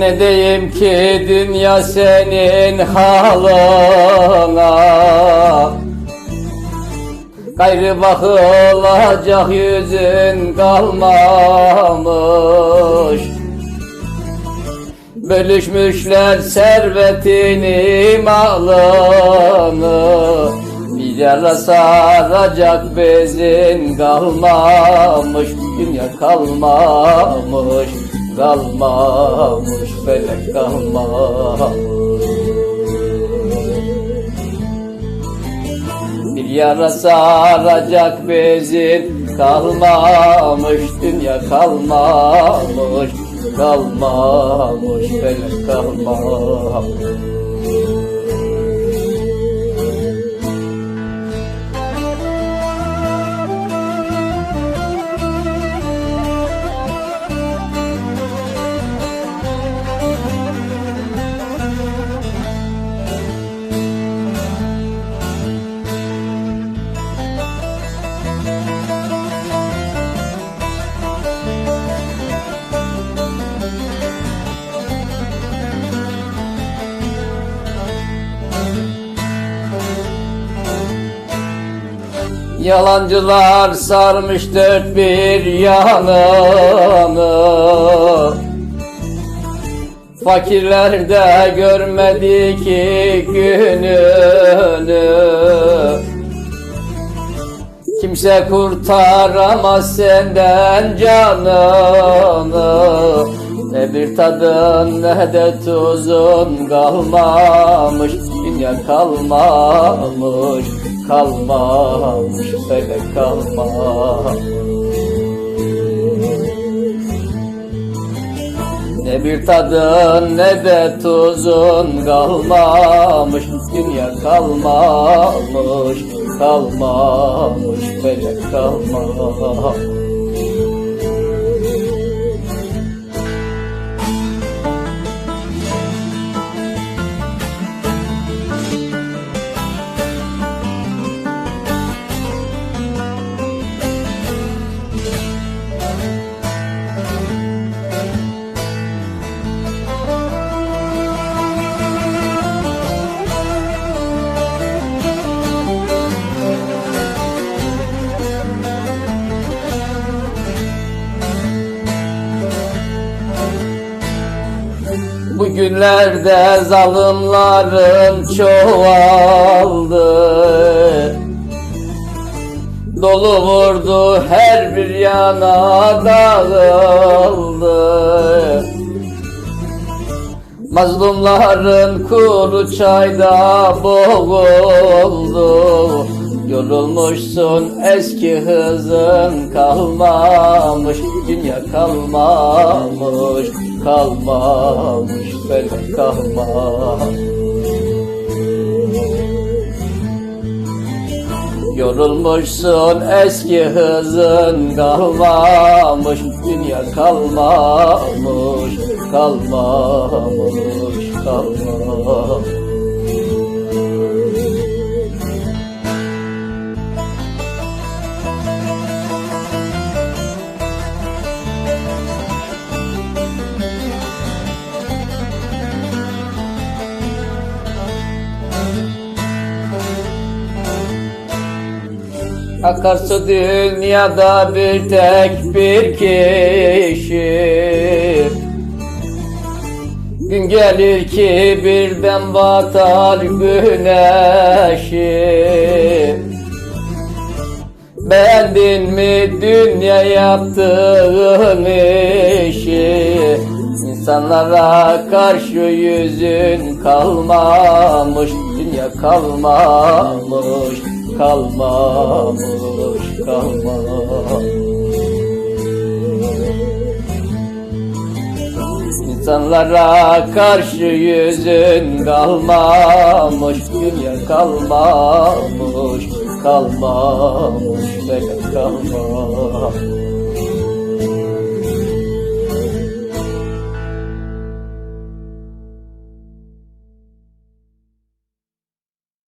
Ne diyeyim ki dünya senin halına. Gayrı bakılacak yüzün kalmamış. Bölüşmüşler servetini malını Bir yara saracak bezin kalmamış. Dünya kalmamış Kalmamış felek kalmamış. Bir yara saracak bezin kalmamış Dünya kalmamış Kalmamış felek kalmamış Yalancılar sarmış dört bir yanını Fakirler de görmedi ki gününü. Kimse kurtaramaz senden canını Ne bir tadın ne de tuzun kalmamış. Dünya kalmamış kalmamış felek kalmamış. Ne bir tadın ne de tuzun kalmamış. Dünya kalmamış kalmamış felek kalmamış Bugünlerde zalimlerin çoğaldı. Dolu vurdu her bir yana dağıldı. Mazlumların kuru çayda boğuldu. Yorulmuşsun eski hızın kalmamış Dünya kalmamış kalmamış felek kalmamış. Yorulmuşsun eski hızın kalmamış. Dünya kalmamış kalmamış kalmamış Akarsu dünyada bir tek bir kişi. Gün gelir ki birden batar güneşi. Beğendin mi dünya yaptığın işi? İnsanlara karşı yüzün kalmamış Dünya kalmamış kalmamış kalmamış. İnsanlara karşı yüzün kalmamış Dünya kalmamış kalmamış Felek kalmamış